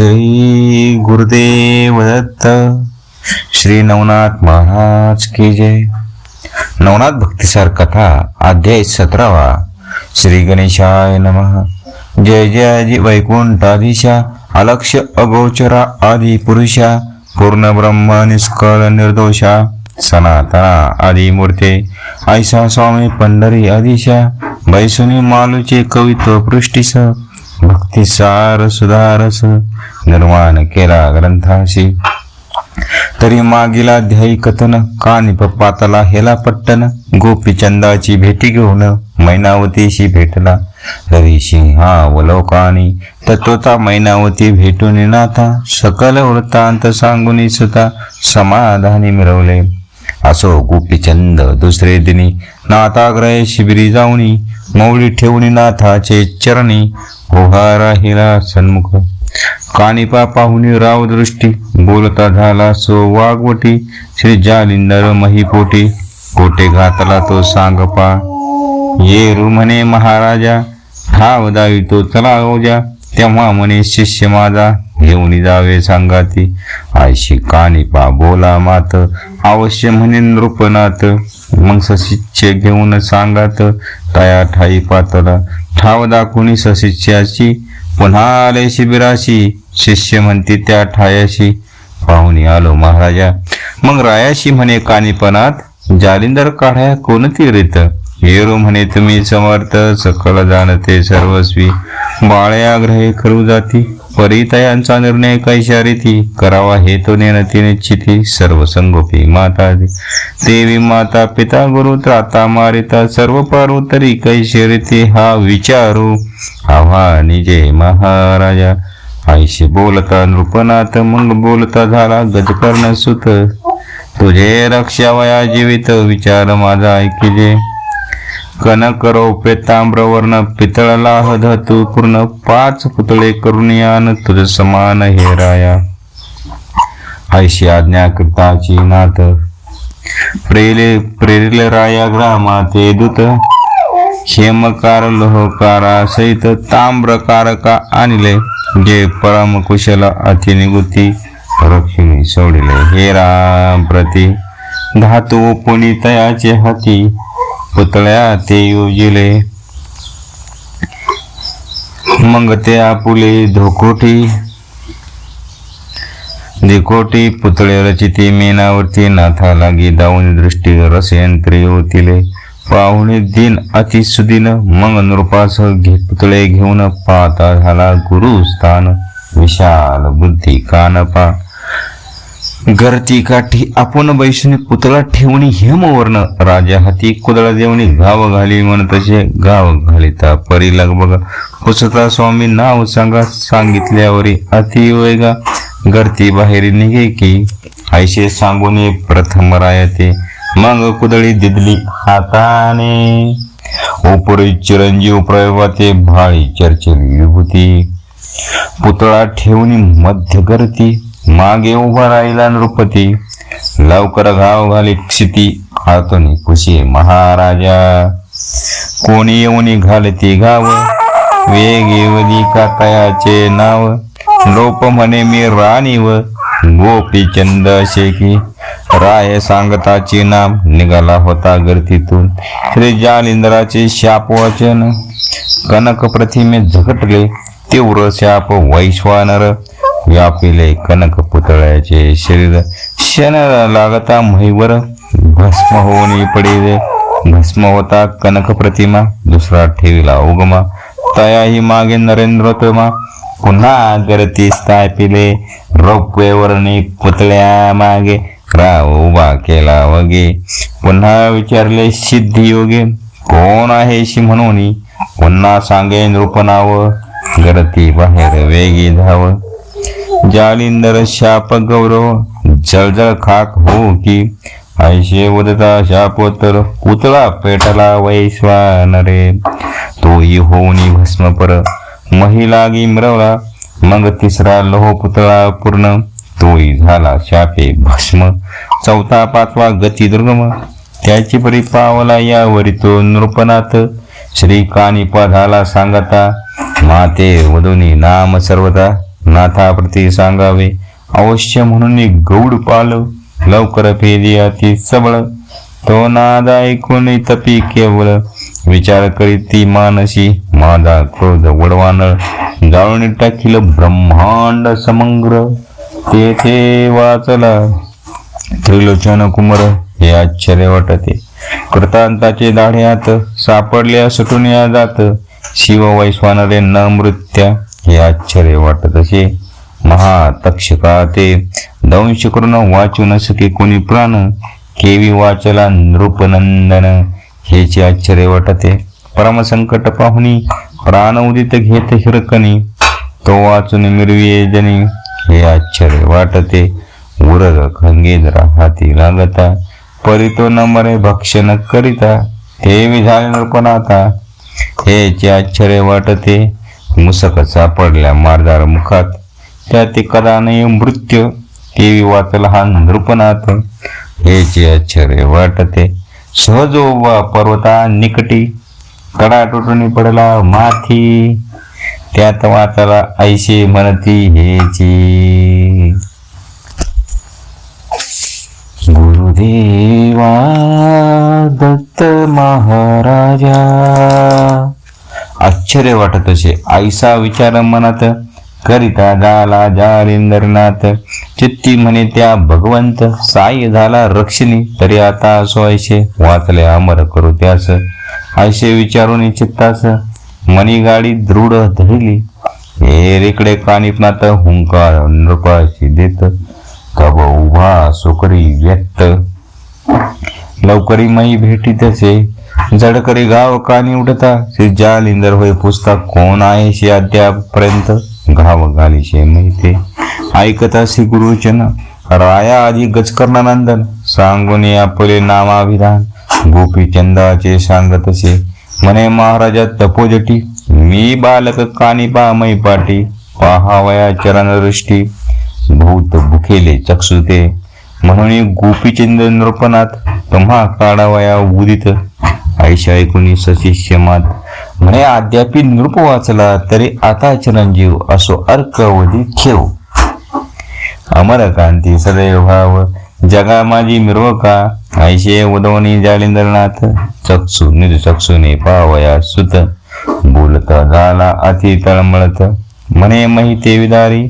श्री गुरुदेव दत्त। श्री नवनाथ महाराज की जय। नवनाथ भक्तिसार कथा अध्याय सतरावा। श्री गणेशाय नमः। जय जय जय वैकुंठाधीशा अलक्ष अगोचरा आदि पुरुषा पूर्ण ब्रह्म निष्कळ निर्दोषा सनातना आदि मूर्ते ऐसा स्वामी पंढरी आदिशा बैसुनी मालूचे कवित्व पृष्टीस भक्तिसार सुधारस निर्माण केला ग्रंथाशी. तरी मागील अध्यायी कथन कानी पाताला हेला पट्टन गोपीचंदाची भेटी घेऊन मैनावतीशी भेटला. रवी तत्वता मैनावती भेटून नाथा सकल वृत्तांत सांगून सुता समाधानी मिळवले. असो गोपीचंद दुसरे दिनी नाथाग्रय शिबिरी जाऊनी मौली ठेवणी नाथाचे चरणी उभा राहिला सन्मुख. कानिपा पाहुनी राव दृष्टी बोलता झाला सो वाघवटी श्री जालिंदर महिपोटी कोटे घातला तो सांगपा. ये म्हणे महाराजा ठाव दावी तो चला ओजा तेव्हा म्हणे शिष्य माझा घेऊन जावे सांगाती. आयशी कानिपा बोला मात अवश्य म्हणे नृपनाथ. मग सशिष्य घेऊन सांगात तया ठाई पातला ठाव दाखवणी सशिष्याची पुन्हा आले शिबिराशी. शिष्य म्हणते त्या ठायाशी पाहुणी आलो महाराजा. मग रायाशी म्हणे कानिपणात जालिंदर काढ्या कोणती रीत? येरो म्हणे तुम्ही समर्थ सकल जाणते सर्वस्वी. बाळ्या ग्रहे करू जाती. परितयांचा निर्णय कैशा रीती करावा हे तो नेनती निश्चिती सर्व संगोपी माता देवी माता पिता गुरु त्राता मारिता सर्व तरी कैशी रीती हा विचारू. आव्हानी जय महाराजा आईशी बोलता नृपनाथ मंग बोलता झाला गजकर्ण सुत. तुझे रक्षावया जीवित विचार माझा ऐकिजे कनक रौप्य ताम्रवर्ण पितळला धातू पूर्ण पाच पुतळे करून यान तुझ समान हे राया. ऐशी आज्ञा कृताची नाथ. प्रेले प्रेरिल राया ग्रामाते दूत. क्षेमकार लोहकारा सहित ताम्रकारका आणले. जे परम कुशल अतिनिगुती रक्षिणी सोडिले. हे राम प्रती धातू पुणी हाती. पुतळ्या ते योजिले मग ते आपुले धोकोटी. दिकोटी पुतळे रचिती मेनावरती नाथा लागी दाऊन दृष्टी रसयंत्री होतिले. पाहुणे दिन अति सुदिन मग नृपास घे पुतळे घेऊन पाहता झाला गुरु स्थान विशाल बुद्धी कानपा गर्ती काठी आपण बैसुनी पुतळा ठेवणी हेमवर्ण. राजा हाती कुदळा देवणी गाव घाली म्हण तसे गाव घालिता परी लगबग. पुसता स्वामी नाव सांगा सांगितल्यावरी अति वेगा. गर्ती बाहेर निघे की ऐशे सांगून ये प्रथम रायते. मग कुदळी दिदली हाताने. उपरी चिरंजीव प्रयोगाते भाळी चर्चे विभूती. पुतळा ठेवणी मध्य गर्ती मागे उभा राहिला नृपती. लवकर घाव घाली क्षिती. हातोनी खुशी महाराजा कोणी येऊनी घालती गाव वेग येवली कातयाचे नाव? लोप म्हणे मी राणीव. गोपी चंद शेकी राय सांगताचे नाम. निघाला होता गर्दीतून. श्री जालिंद्राचे शाप वचन. कनक प्रतिमे झगटले. तीव्र शाप वैश्वानर. व्यापिले कनक पुतळ्याचे शरीर क्षण लागता महिवर भस्म होऊन पडिले. भस्म होता कनक प्रतिमा दुसरा ठेविला उगमा. तयाही मागे नरेंद्र नरेंद्रोत्तमा पुन्हा गर्ती स्थापिले रौप्यवर्णी पुतळ्या मागे. राव उभा केला वगे. पुन्हा विचारले सिद्धी योगे कोण आहे शी म्हणून पुन्हा सांगे नृपनाव गर्ती बाहेर वेगी धाव. जालिंदर शाप गौरव जळजळ खाक हो की ऐशे उदता शापोत्तर पुतळा पेटला वैश्वानरे तोही होऊनी भस्मपर महिला मिरवला मग तिसरा लोह पुतळा पूर्ण. तोही झाला शापे भस्म चौथा पाचवा गती दुर्गम. त्याची परी पावला यावरी तो नृपनाथ श्री कानिपा झाला सांगता माते वधुनी नाम सर्वता नाथाप्रती सांगावे अवश्य म्हणून एक गौड पाल. लवकर फेरी अति सबळ. तो नादा ऐकून तपी केवळ. विचार करीत ती मानसी माझा क्रोध वडवानळ जाळून टाकील ब्रह्मांड समग्र. तेथे वाचला त्रिलोचन कुमर हे आश्चर्य वाटते. कृतांताचे दाढ्यात सापडल्या सुटून या जात. शिव वैश्वानरे न मृत्या. हे आश्चर्य वाटत असे. महातक्षका ते दंश करून वाचू न सके कोणी प्राण. केवी वाचला नृपनंदन. हेचे आश्चर्य वाटते. परमसंकट पाहुणी प्राण उदित घेत हिरकणी. तो वाचून मिरविये जनी. हे आश्चर्य वाटते. उरग खंगेंद्र हाती लागता. परितो न मरे भक्षण करिता. हे विधान नृपनाथा हेचे आश्चर्य वाटते. मुसक सापडल्या मारदार मुखात. त्या ते कदा मृत्यू. केवी वाच लहान नृपनाथ. हेचे आश्चर्य वाटते. सहज उभा पर्वता निकटी. कडा तुटून पडला माथी. त्यात वाचाला ऐशी म्हणती हेची गुरुदेवा दत्त महाराजा आश्चर्य वाटत असे. आईसा विचार मनात करिता झाला जालिंदरनाथ. चित्ती म्हणे त्या भगवंत साई झाला रक्षिणी तरी आता असो ऐशे वाचले अमर करू त्यास. ऐशे विचारून चित्तास मनी गाडी दृढ धरली. हे रेकडे कानिपनात हुंकार नृपाशी देत. तब उभा सुकरी व्यक्त. लवकरी मई भेटी तसे. जडकरी गाव कानी उठता श्री जालिंदर होय पुस्तक कोण आहे शे अद्यापर्यंत घाव घाली शे माहिती ऐकता श्री गुरुचन राया आधी गजकर्णानंदन सांगून आपले नामाभिधान. गोपीचंदाचे सांगत असे म्हणे महाराजा तपोजटी मी बालक कानी पा पाटी पाहावया चरणदृष्टी भूत भुकेले चक्षुते म्हणून गोपीचंद नृपनाथ तुम्हा काढावया उदित. आयशा ऐकून सशिष्यमात म्हणे अद्याप नृप वाचला तरी आता चिरंजीव असो अर्कवधी ठेव. अमरकांती सदैव भाव जगा माझी मिरवका. ऐशे उदवणी जालिंद्रनाथ चक्षु निर्चक्षुने पावया सुत. बोलता झाला अति तळमळत. म्हणे महिते विदारी.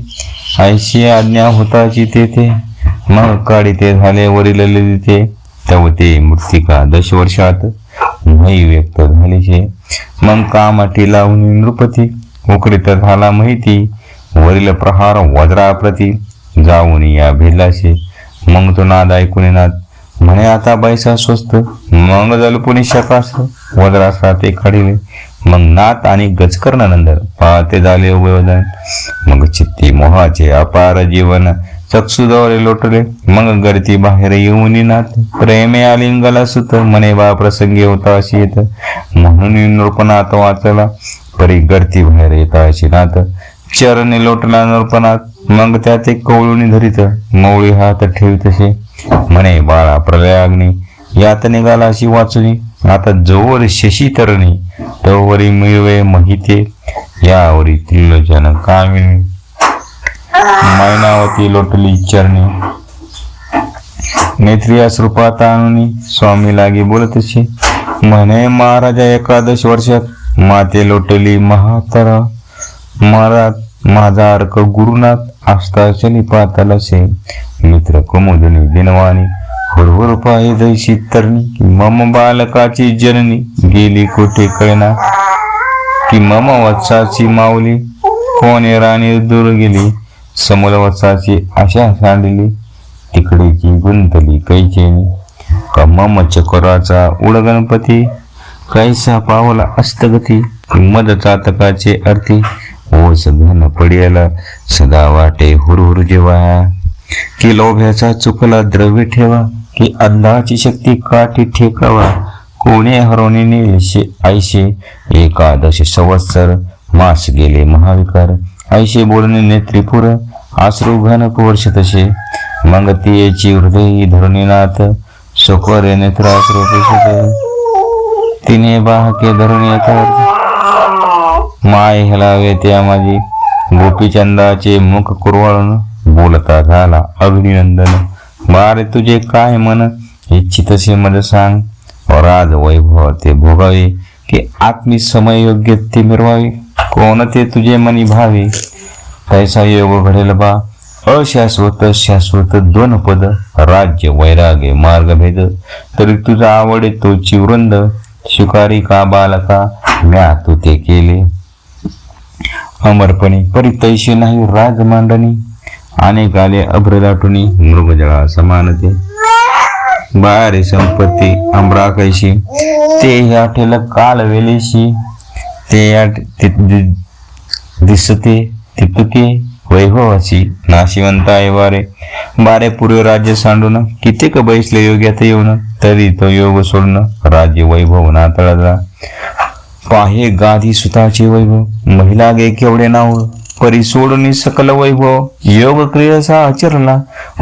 ऐशी आज्ञा होताची तेथे. मग काळी ते झाले वरील लिहिते तव ते मृत्तिका दश वर्षात मही व्यक्त झालीचे. मग कामाटी लावून नृपती उकरीत झाला माहिती. वरील प्रहार वज्राप्रती. जाऊन या भिलाशे. मग तो नाद ऐकून नाद म्हणे आता बैसा स्वस्त मग जलपुनी शकास वज्रास ते काढिले. मग नाथ आणि गजकर्णानंतर पाहते झाले उभयवदान मग चित्ती मोहाचे अपार जीवन. चक्षुदवरे लोटले मग गर्ती बाहेर येऊन नाथ प्रेमे आलिंगला सुत मने बा प्रसंगी होता अशी येत. म्हणून नृपनाथ वाचला परी गर्ती बाहेर येता अशी नाथ. चरणे लोटला नृपनाथ मग त्यात एक कवळुनी धरित. मौळी हात ठेवितसे म्हणे बाळा प्रलयाग्नी यात निघाला अशी वाचुनी. आता जोवर शशी तरणी तोवरी मिळवे महिते. यावरी त्रिलोचन कामिनी. मैनावती लोटली चरणी. नेत्रिया रूपात आणून स्वामी लागे बोलतशी म्हणे महाराजा एकादश वर्षात माते लोटली महातरा. महाराज माझा अर्क गुरुनाथ आस्था चली पाताला से मित्र कुमुदनी दिनवाणी हुरहुर पाय दैशी तरणी. मम बालकाची जननी गेली कोठे कळना. की मम वत्साची माऊली कोणी राणी दूर गेली. समोर वत्साची आशा सांडली तिकडेची गुंतली कैचेनी. का चकोराचा उड गणपती? कैसा पावला अस्तगती? मद चातकाचे अर्थी ओस घन पडियाला सदा वाटे हुरहुर जेवाया की लोभ्याचा चुकला द्रव्य ठेवा की अंधाची शक्ती काठी ठेकावा. कोणे हरवणे ऐशे एकादश संवत्सर मास गेले महाविकार. ऐसे बोलणे नेत्रिपुर आश्रू घन वर्ष तसे मग ती याची हृदय धरुणीनाथ सुखरे नेत्राश्रू तिने बाहके धरुणी येतात माय हेलावे त्या माझी गोपीचंदाचे मुख कुरवाळून बोलता झाला अग्निनंदन बारे तुझे काय मन इच्छितसे मज सांग. राज वैभव ते भोगावे की आत्मी समय योग्य ते मिरवावे. कोणते तुझे मनी भावे? तैसा योग घडेल बा. अशाश्वत शाश्वत दोन पद राज्य वैराग्य मार्गभेद. तरी तुझा आवडे तो वृंद शिकारी का बालका? म्या तू ते केले. अमरपणे परितैशी नाही राज मांडणी अनेक आले अभ्रदाटुनी मृगजळा समानते. बारे संपत्ती अमरा कैशी? ते ह्या ठेल काल वेलेशी ते या दि- दिसते तितके वैभवाची नाशिवंत आहे वारे बारे पूर्व राज्य सांडून कित्येक बैसले योग्यात येऊन तरी तो योग सोडून राज्य वैभव नातळला. पाहे गाधी सुताचे वैभव महिला गे केवढे नाव परी सोडून सकल वैभव योग क्रियसा आचरला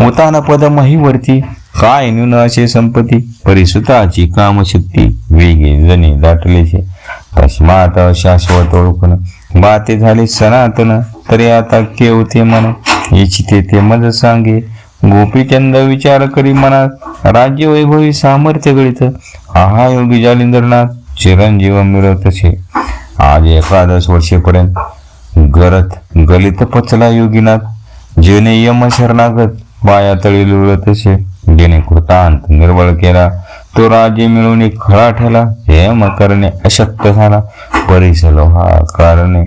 उतान पद महिवरती काय न्यून असे संपत्ती परिसुताची कामशक्ती वेगे जणे दाटलेचे. अस्मात शाश्वत ओळखून. बाते झाले सनातन तरी आता केवते मन इच्छिते ते मज सांगे. गोपीचंद विचार करी मनात राज्य वैभवी सामर्थ्य गळित. आहा योगी जालिंद्रनाथ चिरंजीव मिळवतसे आज एकादश वर्षेपर्यंत गरत गलित पचला योगीनाथ. जेने यम शरणागत बाया तळी लुळतसे जेने कृतांत निर्बळ केला तो राज्य मिळवून एक खळा ठेला हे करणे अशक्त झाला. परिसलो हा कारणे.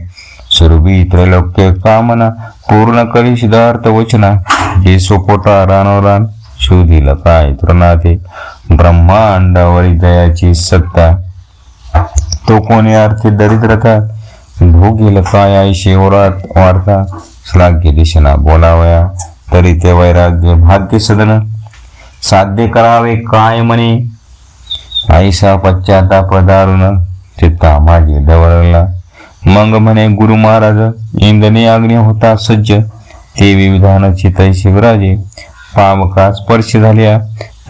सुरभी त्रैलोक्य कामना पूर्ण करी सिद्धार्थ वचना. जे सोपोटा रानोरान शोधिल काय तृणाते ब्रह्मांडावरी दयाची सत्ता. तो कोणी अर्थी दरिद्रता भोगील काय आई शिवरात वार्ता? श्लाघ्य दिशेना बोलावया. तरी ते वैराग्य भाग्य सदन. साध्य करावे काय म्हणे आईसा पश्चाताप दारुण चित्ता माझी डवळला मग म्हणे गुरु महाराज इंद्रने अग्नि होता सज्ज. ते विविधानाची तैशी शिवराजे. पावका स्पर्श झाल्या.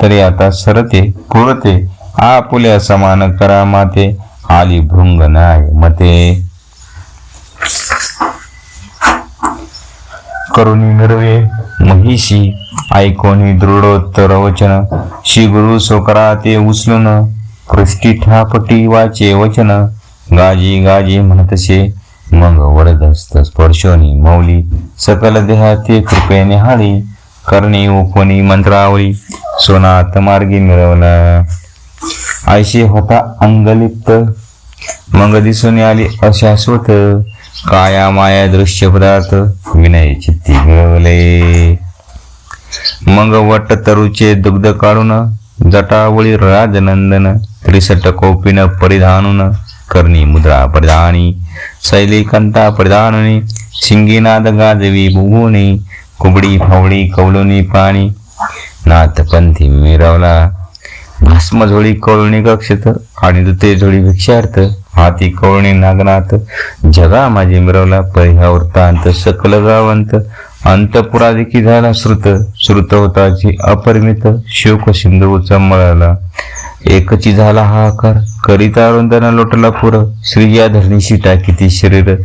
तरी आता सरते पुरते. आपुल्या समान करा माते. आली भृंग नाय मते. करुणी निर्वे महिषी ऐकोनी दृढोत्तर वचन श्री गुरु सोकरा ते उचलून पृष्टी ठापटी वाचे वचन. गाजी गाजी म्हणतसे मग वरदस्त स्पर्शोनी मौली. सकल देहाते कृपेने हाळी करणी ओकोनी मंत्रावळी. सोनात मार्गी मिळवला आयशी होता अंगलिप्त. मग दिसून आली अशाश्वत. काया माया दृश्य पदार्थ. विनय चित्ती मिळवले. मग वट तरुचे दुग्ध काढून जटावळी राजनंदन त्रिसट कोपिन परिधानून करणी मुद्रा परिधानी शैली कंता परिधाननी शिंगीनाद गाजवी बुगुनी कुबडी फावडी कवलोनी पाणी नाथपंथी मिरवला भस्म झोळी कवळणी कक्षित आणि दुते झोळी भिक्षार्थ हाती कवळणी नागनाथ जगा माझी मिरवला परिहा वृत्तांत सकल गावंत अंतपुरादेखी झाला श्रुत. श्रुत होताची अपरिमित शोक सिंधूचा मळाला. एकची झाला हा आकार. करिता रुंदना लोटला पुर. श्री या धरणीशी टाकी ती शरीर.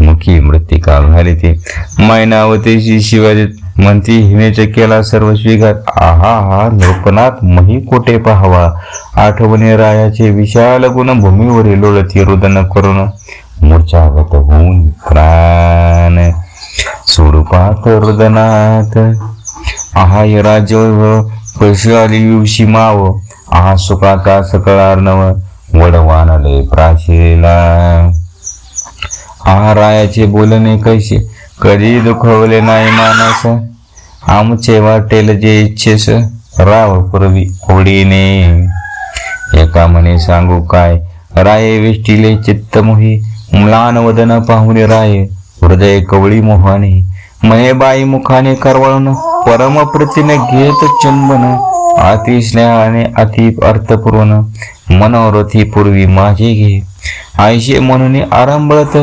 मुखी मृतिका घाली ते. मैनावतीची शिवाजी म्हणती हिनेचे केला सर्व स्वीकार. आहा हा लोकनाथ मही कोठे पहावा? आठवणे रायाचे विशाल गुण भूमीवरील लोळती रुदन करून मूर्छागत होऊन प्राण स्वरूपात रुदनात आहा हे राज्य युषी दिवशी माव आहा सुखाचा सकळ अर्णव वडवानले प्राशीला। आहा रायाचे बोलणे कैसे? कधी दुखवले नाही मानस? आमचे वाटेल जे इच्छेस राव पूर्वी ओढीने। एका म्हणे सांगू काय? राये वेष्टीले चित्त मोही म्लान वदन पाहुणे राय। हृदय कवळी मोहाने मये बाई मुखाने करवळून परम प्रतीने घेत चुंबन अति स्नेहाने अति अर्थपूर्ण मनोरथी पूर्वी माझे घे. आयशे म्हणून आरंभळत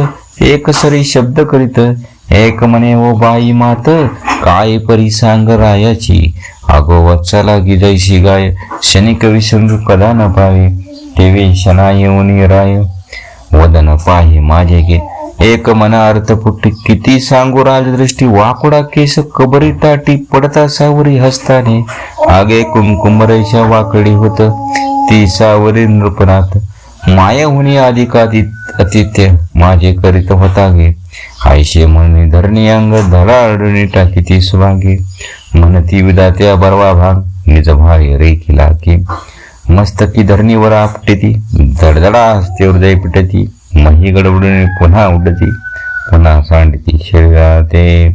एक सरी शब्द करीत एक म्हणे ओ बाई मात काय परी सांग रायाची? अगो वत्सला गिजायशी गाय शनिक विसंग कदा न पावे? तेवी शना येऊन राय वदन पाहि माझे घे. एक मन अर्थपुट्टी किती सांगू राजदृष्टी वाकुडा केस कबरी ताटी पडता सावरी हस्ताने. आगे कुमकुम वाकडी होत ती सावरी नृपनाथ. माया हुनी अधिकाधित अतिथ्य माझे करीत होता गे आयशे म्हणे धरणी अंग धडाडणी टाकी ती सुभागे म्हणती विदात्या बरवा भाग निज भार्य रेखिला की मस्तकी धरणीवर आपटे ती धडधडा हस्ते हृदय पिटती. मही गडबडून पुन्हा उडती पुन्हा सांडती शरीरा ते.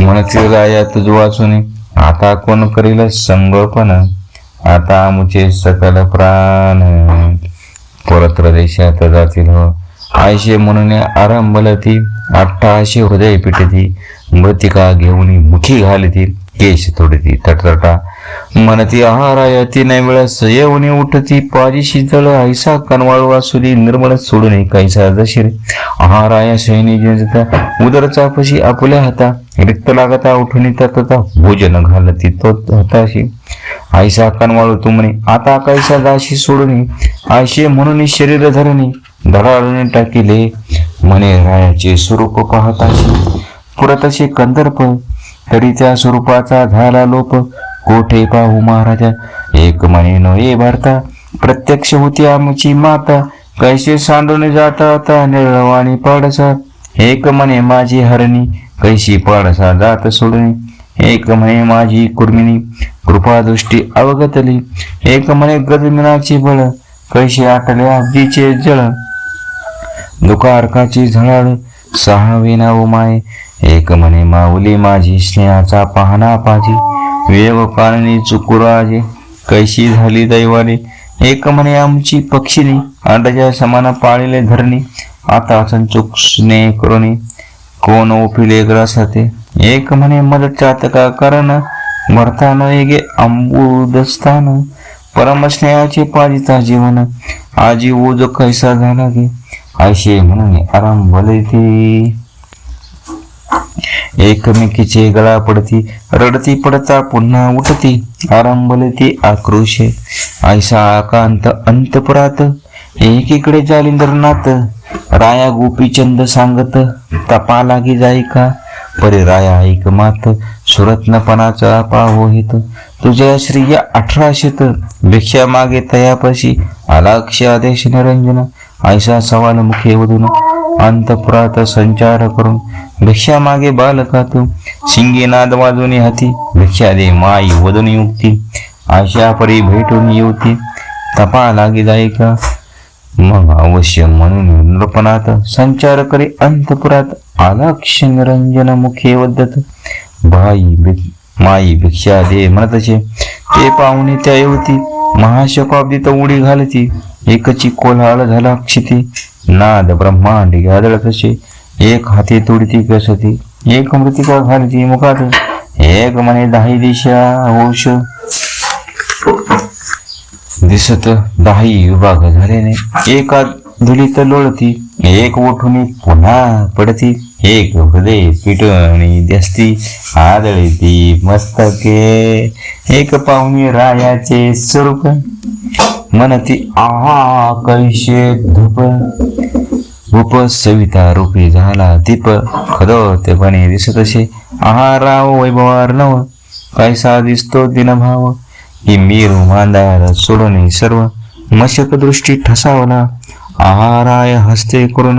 म्हणती राया तुझ वाचून आता कोण करील संगोपन? आता आमचे सकल प्राण. परत्र देशात जातील हो. आयशे म्हणून आरंभलती अठ्ठाशे हृदय पिटती मृतिका घेऊन मुखी घालती केश तोडती तटतटा. मनती आहाराय ती नाही वेळा उठती. पाजीशी जळ ऐसा कनवाळू असुरी निर्मळ सोडून कैसा जशीर. आहाराया शयनी जिंजता उदर चापशी आपुल्या हाता. रिक्त लागता उठून ततता भोजन घालती तो हताशी. आईसा कनवाळू तुमने आता कैसा दाशी सोडून आयशे म्हणून शरीर धरणी धडाळून टाकिले. म्हणे रायाचे स्वरूप पाहताशी. पुरतशी कंदर्प तरी त्या स्वरूपाचा झाला लोप. कोठे पाहू महाराजा? एक म्हणे नो ए भारता प्रत्यक्ष होती आमची माता. कैसे सांडून जाता आता निळवाणी पाडसा? एक म्हणे माझी हरणी कैशी पाडसा जात सोडणे? एक म्हणे माझी कुर्मिणी कृपादृष्टी अवगतली. एक म्हणे गजमिनाची बळ कैशी आटले आजीचे जळ? दुकारकाची झळाळ सहा विना माय. एक म्हणे माऊली माझी स्नेहाचा पाहणा पाजी. वेव काळणी चुकुराजे. कैशी झाली दैवाने एक म्हणे आमची पक्षिणी अंडाच्या समान पाळीले धरणी. आता संचुक स्नेह करुणी कोण ओपिले ग्रासाते? एक म्हणे मद चातका कारण? भरतान येगे अंबुदस्थान परमस्नेहाचे पाजिता जीवन. आजी ओज कैसा झाला गे आशे म्हणून आराम भले ते एकमेकीचे गळा पडती रडती पडता पुन्हा उठती. आरंभले ती आक्रोशे. ऐसा आकांत अंतपुरात एकीकडे जालिंदरनाथ. राया गोपीचंद सांगत तपा लागी जाई का? परे राया ऐक मात सुरत्नपणाचा पाहो हेत. तुझ्या श्रीय अठराशेत भिक्षा मागे तयापशी आलाक्ष आदेश निरंजन. ऐसा सवाल मुखे वधून अंतपुरात संचार करून भिक्षा मागे बालका तू शिंगे नाद वाजवणे हाती भिक्षा दे माई वदन युक्ती. आशा परी भेटून येवती तपा लागे जाई का? मग अवश्य म्हणून नृपणात संचार करी अंतपुरात. आलाक्ष रंजन मुखे वदत. भाई माई भिक्षा दे म्हणतचे ते पाहुणे त्या युवती महाशकाब्दीत उडी घालती. एकची कोल्हाळ झाला क्षिती. नाद ब्रह्मांड गादळत असे. एक हाती तुडती कसती? एक मृतिका घालती मुखात. एक म्हणे दाही दिशा होश. दिसत दाही विभाग झाल्याने एका धुलीत लोळती. एक उठून पुन्हा पडती. एक हृदय पिटणी दस्ती. आदळती मस्तके. एक पाहुणी रायाचे स्वरूप. म्हणती आहा कैशे धूप. रूप सविता रूपी झाला दीप खदोतेपणे दिसत असे आहाराव राव नव कैसा दिसतो दिनभाव. ही मीरू मांदार सोडणे सर्व मशक दृष्टी ठसावला. आहाराय हस्ते करून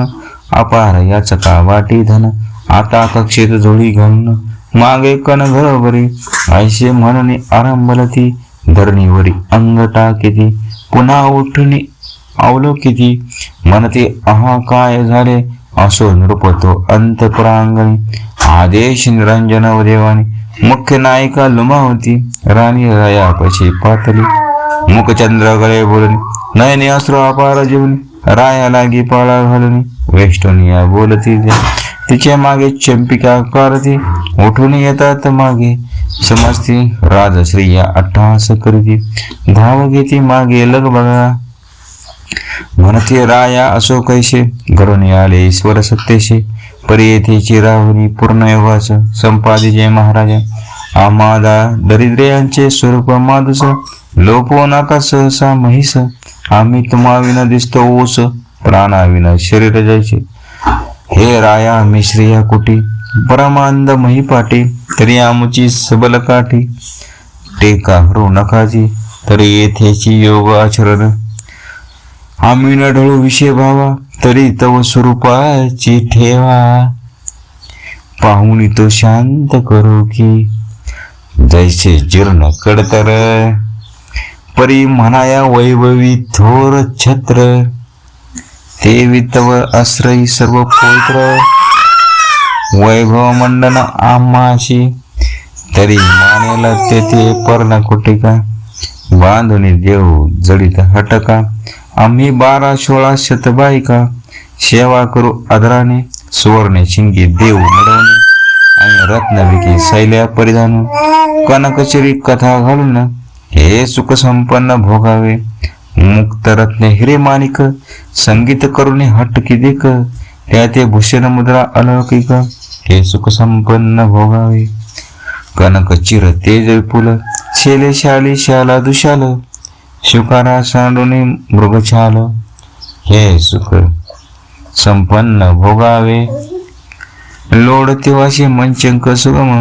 अपार याचका वाटी धन. आता कक्षेत झोळी घालून मागे कण घरोबरी ऐसे म्हणणे आरंभलती धरणीवरी अंग टाकीती पुन्हा उठणे अवलोकिती. म्हणते अहा काय झाले असो नृपतो अंतपुरांगणी. आदेश निरंजन देवानी मुख्य नायिका लुमावती राणी रायापाशी पातली मुखचंद्र गळे नयने नयनी अपार जीवनी राया लागी पाळा घालून वेष्टोनिया बोलती तिच्यामागे चंपिका करती. उठून येतात मागे समजती राजश्रिया अट्टहास करती. धाव घेती मागे लग बघा. म्हणते राया असो कैसे? घरून आले ईश्वर सत्तेशे. परी येथेची राहुनी पूर्ण योगाच संपादी जय महाराजा. आमादा दरिद्रयांचे स्वरूप मादुस. लोपो नाका सहसा महिस. आम्ही तुम्हाविना दिसतो ओस प्राणाविना शरीर जायचे. हे राया मिश्रिया कुटी. परमानंद महिपाटी तरी आमुची सबल काठी. टेका रो नकाजी तरी येथेची योग आचरण. आम्ही न ढळू विषय भावा तरी तव स्वरूपाची ठेवा. पाहुणी तो शांत करू की जैसे जीर्ण कडतर. परी म्हणाया वैभवी थोर छत्र ते वितव आश्रयी सर्व पवित्र वैभव मंडन आम्हाशी तरी मानेला तेथे पर्ण कुटिका बांधुनी देव जडित हटका. आम्ही बारा सोळा शतबायका सेवा करू आदराने सुवर्ण शिंगी देव मिळवणे आणि रत्नविकी शैल्या परिधान कनकचरी कथा घालून हे सुख संपन्न भोगावे. मुक्त रत्न हिरे मानिक संगीत करुणे हटकी देख त्या ते भूषण मुद्रा अलौकिक हे सुख संपन्न भोगावे. कनक चिर तेज विपुल शेले शाली शाला दुशाल शुकारा मृगछाल. हे सुख संपन्न भोगावे. लोड तेव्हाशे मंचंक सुगम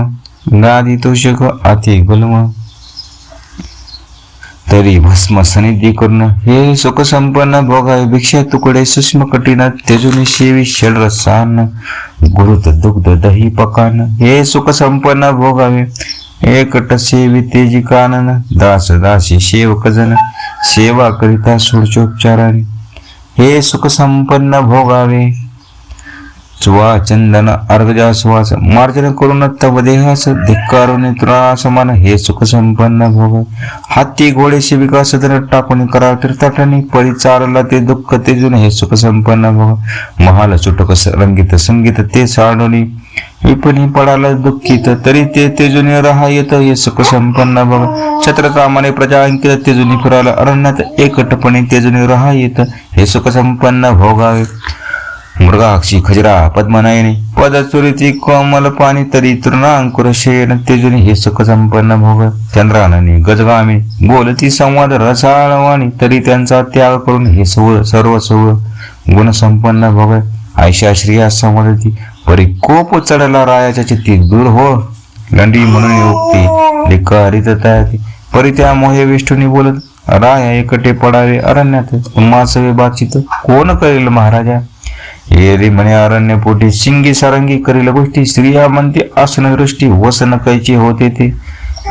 गादी तोषक अति गुलम. तरी भस्म सनिधी करून हे सुख संपन्न भोगावे भिक्षा तुकडे सूक्ष्म कठीण तेजुनी शेवी षडरसान गुरुत दुग्ध दही पकान. हे सुख संपन्न भोगावे एकट सेवी तेजी कानन दास दासी सेवक जन. सेवा करिता सूर्योपचाराने हे सुख संपन्न भोगावे. च्वा चंदन अर्गजा सुवास मार्जन करून तव देहास धिक्कारून समान हे सुख संपन्न भोग हाती घोडे शिविका सदन टाकून करा तीर्थाटणी परिचारला ते दुःख तेजून हे सुख संपन्न भोग महाल सुटक रंगीत संगीत ते साडोनी. विपणी पडाला दुःखित तरी ते तेजुनी राहा येत हे सुख संपन्न भोग छत्रकामाने प्रजा अंकित तेजुनी फिराला अरण्यात एकटपणे तेजुनी राहा येत हे सुख संपन्न भोगावे. मृगाक्षी खजरा पद्मनयनी पदचुरीची कोमल पाणी तरी तृणांकुर शेण तेजुनी हे सुख संपन्न भोग चंद्राननी गजगामी बोलती संवाद रसाळवाणी तरी त्यांचा त्याग करून हे सव सर्व सव गुण संपन्न भोग. आयशा श्रिया संवादती परी कोप चढला रायाच्या चित्ती दूर हो. लंडी म्हणून युक्ती लिकारित तयाती परी त्या मोहे विष्णूनी बोलत राया एकटे पडावे अरण्यात मासवे बातचीत कोण करेल महाराजा? एरी म्हणे अरण्य पोटी शिंगी सारंगी करील गोष्टी. स्त्रिया म्हणते आसन दृष्टी वसन कैची होते ते.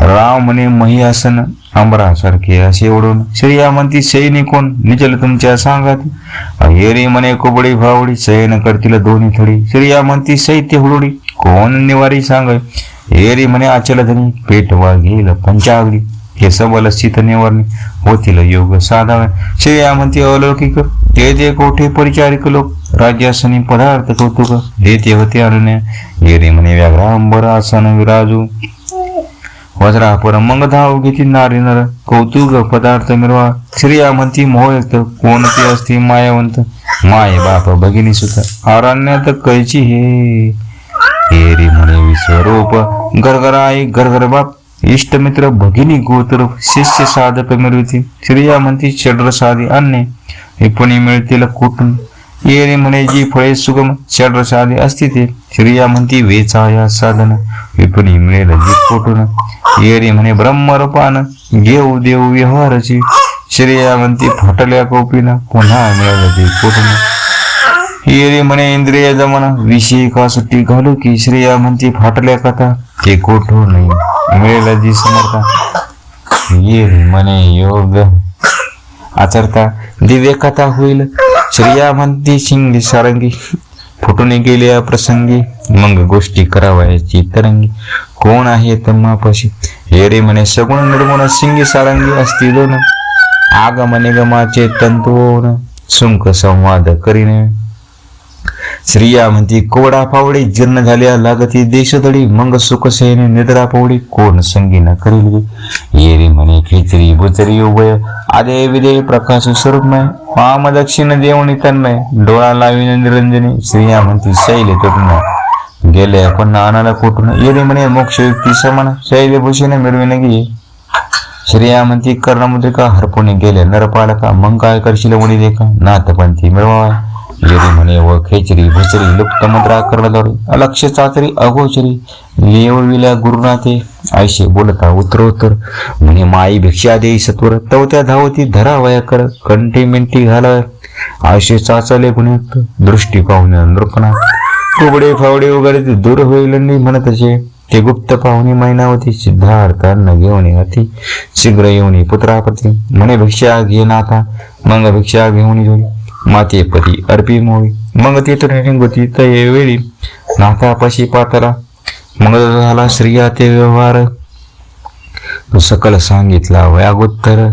राव म्हणे मही आसन आंबरासारखे असे ओढून. स्त्रिया म्हणती सैनी कोण? निचल तुमच्या सांगात. येरी म्हणे कोबडी भावडी सैन करतील दोन्ही थोडी. स्त्रिया म्हणती सैत्य हुडोडी कोण निवारी सांग एरी म्हणे अचल धनी पेट वाघेल पंचावडी हे सबल स्थित निवारणी होतील योग साधावे श्रेया म्हणते अलौकिक ते जे कोठे परिचारिक लोक राज्यासनी पदार्थ कौतुक देते होते अनन्य येरे म्हणे व्याघ्रांबर आसन विराजू. वज्रा पर मग धाव घेती नारी नर कौतुक पदार्थ मिरवा. श्रिया म्हणती मोहयुक्त कोणती असती मायावंत माय बाप भगिनी सुत अरण्यात कैची हे? हेरी म्हणे विश्वरूप गरगराई गरगर बाप इष्टमित्र भगिनी गोत्र शिष्य साधक मिळवती. स्त्रिया म्हणती षड्र साधी अन्य. विपणी मिळतील कुठून? येणे म्हणे जी फळे सुगम षड्र साधी असती ते. स्त्रिया म्हणती वेचाया साधन. विपणी मिळेल जी कोठून? येणे म्हणे ब्रह्मरूपान घेऊ देऊ व्यवहाराची. श्रेया म्हणती फाटल्या कोपीनं पुन्हा मिळालं ते कोठून? येरे म्हणे इंद्रिय दमन विषयी का सुट्टी घालू की. श्रेया म्हणती फाटल्या कथा ते कोठो नाही मिळेल जी समर्था. ये म्हणे योग. आचरता दिव्य कथा होईल. श्रिया म्हणती शिंगी सारंगी फुटून गेल्या प्रसंगी. मग गोष्टी करावयाची तरंगी. कोण आहे तम्मापाशी हे रे म्हणे सगुण निर्गुण सिंगी सारंगी असती दोन. आगमने गमाचे तंतुवन सुंक संवाद करीने. स्त्रिया म्हणती कोडा पावडे जीर्ण झाल्या लागती देशदळी मग सुखसेने निद्रा पावडी कोण संगी न करेल येरी म्हणे खिचरी बुचरी उभय आदे विदे प्रकाश स्वरूपमय माम दक्षिण देवणी तन्मय डोळा लावी निरंजनी. स्त्रिया म्हणती शैल तुटून गेले आपण नानाला कुठून येरी म्हणे मोक्ष युक्ती समान शैल भूषण मिळविन गे. श्रेया म्हणती कर्णमुद्रिका हरपुणे गेले नरपालका मग काय करशील मुनी देखा नाथपंथी मिळवा जरी म्हणे व खेचरी भुसरी लुप्त मुद्रा कर्णदोरी अलक्ष चाचरी अगोचरी लेवविल्या गुरुनाथे आयशे बोलता उत्तरोत्तर. म्हणे माई भिक्षा देई सत्वर तवत्या धावती धरावया कर कंठी मिंटी घाला आयशे चाचले गुणयुक्त दृष्टी पाहुणे नृपणा कुबडे फावडे वगैरे ते दूर होईल नाही म्हणत असे. ते गुप्त पाहुणे मैनावती सिद्धार्थांना घेऊन अति शीघ्र येऊन पुत्रापती. म्हणे भिक्षा घे नाथा मग भिक्षा घेऊन जोडी मातेपती अर्पी मोळी. मग तेथून निघती तये नाथापाशी पातला. मग झाला स्त्रिया ते व्यवहार. तो सकल सांगितला वयागोत्तर.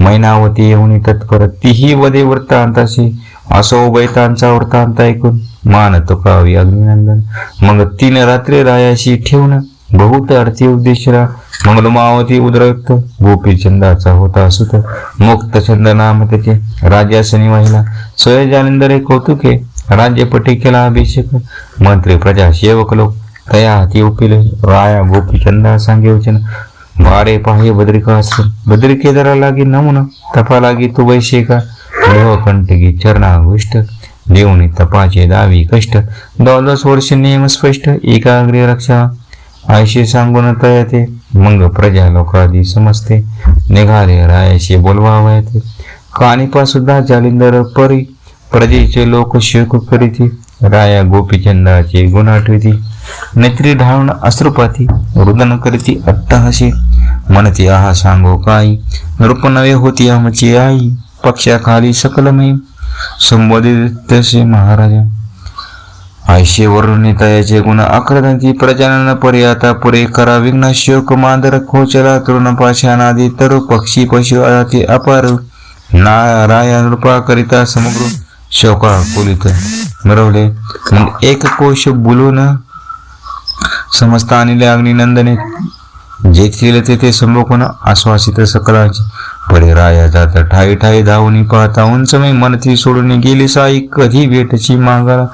मैनावती येऊन तत्पर तीही वदे वृत्तांताशी. असो बैतांचा वृत्तांत ऐकून. मान तुकावी अग्निनंदन मग तीन रात्री रायाशी ठेवून बहुत अर्थी उद्देशरा मग मावती उद्रक्त गोपी छंदाचा होता सुत मुक्त छंद नाम त्याचे राजासनी वाहिला स्वयजानंदरे कौतुके राज्यपटी केला अभिषेक मंत्री प्रजा सेवक लोक तया हाती उपिले राया गोपी छंदा सांगे वचन वारे पाहे बद्रिका आश्रम बद्रिके जरा लागी नमुना तपा लागी तू वैशे का देव कंटकी चरणा गोष्ट देऊनी तपाचे दावी कष्ट द्वादश वर्ष नियम स्पष्ट एकाग्री रक्षा आयशी सांगून तयते मग प्रजा लोकादी समजते. निघाले रायाशी बोलवावयाते कानिपा सुद्धा जालिंदर परी प्रजेचे लोक शोक करीती राया गोपीचंदाचे गुण आठविती नेत्री ढाळून अश्रुपाती रुदन करीती अट्टहासी. म्हणती आहा सांगो काही नृप नवे होती आमची आई पक्षाखाली सकलमयी संबोधित तसे महाराजा आयशे वरून तयाचे गुण आक्रदंती प्रजनन पर्याता आता पुरे करा विघ्न शोक मांदर खोचला तृण पाशानादी तरु पक्षी पशु अति अपार। ना राया नृपा करिता समुद्र शोका कुलित मिरवले एक कोश बुलून समस्त आणले अग्निनंदने जेथील तेथे संभोकून आश्वासित सकलांची। पडे राया जात ठाई ठाई धावून पाहता उंच मी मनती सोडून गेली साई कधी भेटची मागाला.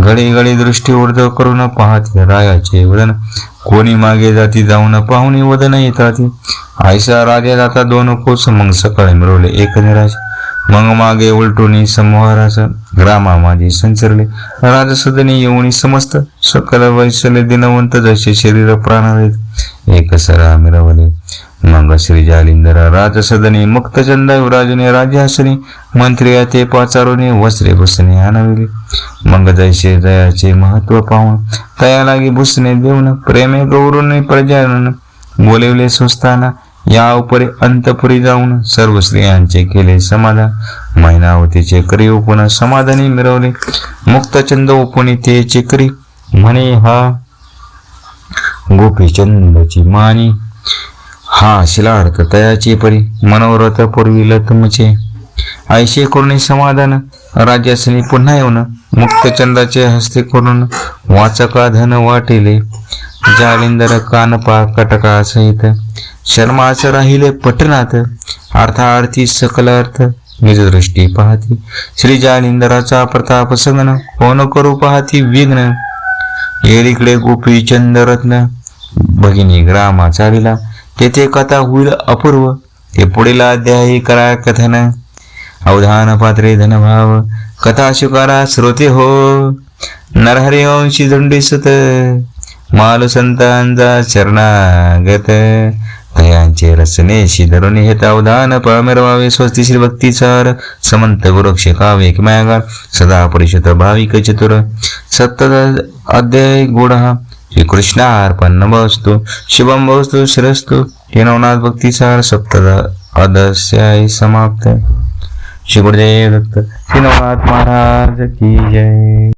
घडे घडे दृष्टी ऊर्ध करून पाहते रायाचे वदन कोणी मागे जाती जाऊन पाहुणे वदन येतात. आयसा राजा जाता दोन कोस मग सकाळी मिळवले एक निराश. मग मागे उलटून समोहारास ग्रामा माझे संचरले. राजसदनी येऊन समस्त सकल वैशले दिनवंत जसे शरीर प्राण एक सरा मिरवले. मग श्री जालिंदर राजसदनी मुक्तचंद युवराजने राज्यासनी मंत्री ते पाचारोने वस्त्रे भुसणे आणविले मग जैसे जयाचे महत्त्व पाहून तया लागी भुसणे देऊन प्रेमे गौरवने प्रजानन बोलवले सुस्ताना या उपरे अंतपुरी जाऊन सर्व स्त्रियांचे केले समाधान. मैनावतीचे करी उपन समाधानी मिरवले. मुक्तचंद उपनी ते चिकरी म्हणे हा गोपीचंदची मानी हा शिला अडकतयाची परी? मनोरथ पूर्वी तुमचे. ऐशे करून समाधान? राज्यासनी पुन्हा येऊन मुक्तचंदाचे हस्ते करून वाचका धन वाटिले. जालिंदर कानपा कटका सहित शर्माच राहिले पटनात अर्थार्थी सकल अर्थ निजदृष्टी पाहती. श्री जालिंदराचा प्रताप संगन कोण करू पाहती विघ्न? येळीकडे गोपी रत्न भगिनी ग्रामा चालिला तेथे कथा होईल अपूर्व. ते पुढील अध्यायी करा कथन. अवधान पात्रे धनभाव. कथा शिकारा श्रोते हो. नरहरिवंशी दंडी सुत. माल संतांचा चरणागत दयांचे रसने शिधरून हेत अवधान. पामिरवावे स्वस्ती श्री भक्तीचार समंत गुरुक्ष कावे किमागार सदा परिषद भाविक चतुर. सप्त अध्याय गुढा श्री कृष्णार्पण नमस्तु शुभम वस्तु शिरस्तु हे नवनाथ भक्तिसार सप्तद अदस्याय समाप्त श्री गुरुदेव दत्त श्री नवनाथ महाराज की जय